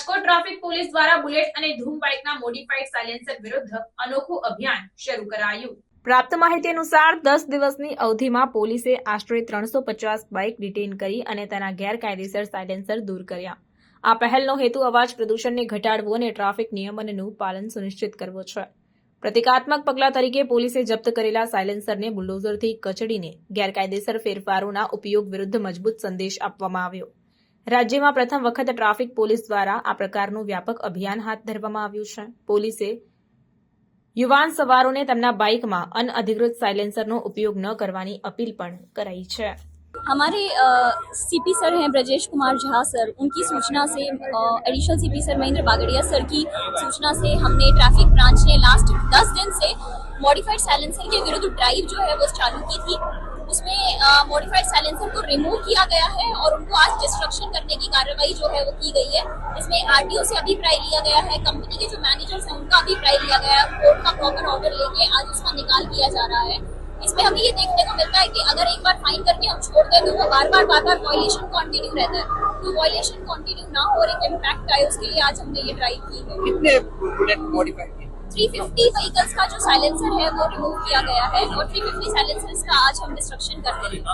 Rajkot traffic police દ્વારા bullet અને ધૂમ બાઇકના મોડિફાઈડ સાયલેન્સર વિરુદ્ધ અનોખું અભિયાન શરૂ કરાયું. પ્રાપ્ત માહિતી અનુસાર દસ દિવસની અવધિમાં પોલીસે આશરે ત્રણસો પચાસ બાઇક ડિટેઇન કરી અને તેના ગેરકાયદેસર સાયલેન્સર દૂર કર્યા. આ પહેલનો હેતુ અવાજ પ્રદૂષણને ઘટાડવો અને ટ્રાફિક નિયમનનું પાલન સુનિશ્ચિત કરવો છે. પ્રતિકાત્મક પગલા તરીકે પોલીસે જપ્ત કરેલા સાયલેન્સરને બુલડોઝરથી કચડીને ગેરકાયદેસર ફેરફારોના ઉપયોગ વિરુદ્ધ મજબૂત સંદેશ આપવામાં આવ્યો. રાજ્યમાં પ્રથમ વખત ટ્રાફિક પોલીસ દ્વારા આ પ્રકારનું વ્યાપક અભિયાન હાથ ધરવામાં આવ્યું છે પોલીસે યુવાન સવારોને તેમના બાઇકમાં અનઅધિકૃત સાયલેન્સરનો ઉપયોગ ન કરવાની અપીલ પણ કરાઈ છે हमारे सीपी सर हैं ब्रजेश कुमार झा सर उनकी सूचना से additional C P sir Mahendra Bagadia sir की सूचना से हमने ट्रैफिक ब्रांच ने लास्ट दस दिन से मॉडिफाइड साइलेंसर के विरुद्ध ड्राइव जो है वो चालू की थी उसमें मॉडिफाइड साइलेंसर को रिमूव किया गया है और उनको आज डिस्ट्रक्शन करने की कार्रवाई जो है वो की गई है। इसमें आरटीओ से अभिप्राय लिया गया है कंपनी के जो मैनेजर्स हैं उनका अभिप्राय लिया गया है कोर्ट का प्रॉपर ऑर्डर लेके आज उसका निकाल किया जा रहा है। इसमें हमें ये देखने को मिलता है कि अगर एक बार फाइन करके हम छोड़ दें तो वो बार बार बार बार वॉयलेशन कंटिन्यू रहता है। तो वॉयलेशन कंटिन्यू ना हो और एक इम्पैक्ट आए, उसके लिए आज हमने ये ड्राइव की है। कितने बुलेट मॉडिफाइड 350 व्हीकल्स का जो साइलेंसर है वो रिमूव किया गया है और 350 साइलेंसर्स का आज हम डिस्ट्रक्शन कर रहे हैं